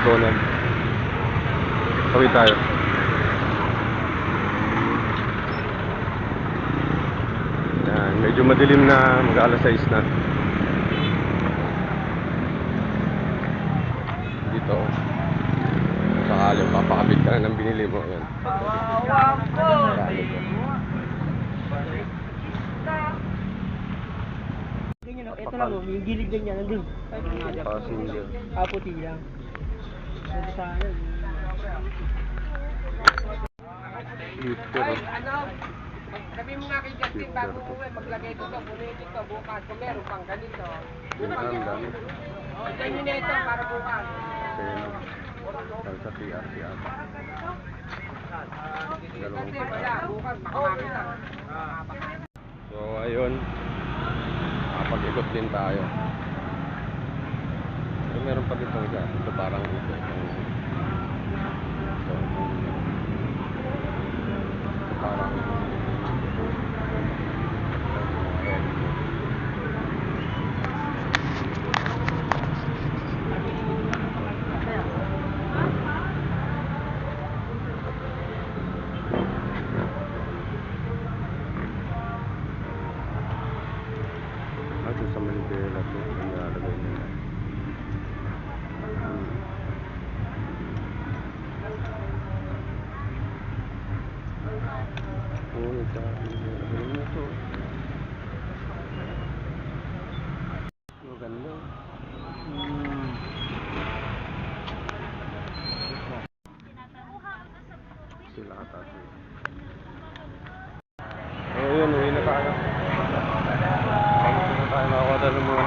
McDonald. Tawid tayo. Yan, medyo madilim na, mag alas 6 na. Dito. Sakali, papakabit ka na ng binili mo. Yan. Ganyan o, ito lang o, yung gilid ganyan, nandun. Passenger. Ah, puti sa ano. Sabi mo nga kay Justin bago uwi, maglagay dito, kunin dito, bukas, kung meron pang ganito. Yung ang dami. O, na ito para bukas. Seno. Dahil sa Kasi wala, bukas, makamaki lang. So, ayun. Nakapag-ikot din tayo meron pa dito dyan. Ito parang ito. Ito. Ito parang Ito sa Manila to. sila katatlo. Ayun, uwi na tayo. Ayun, tayo nakakuha ng mga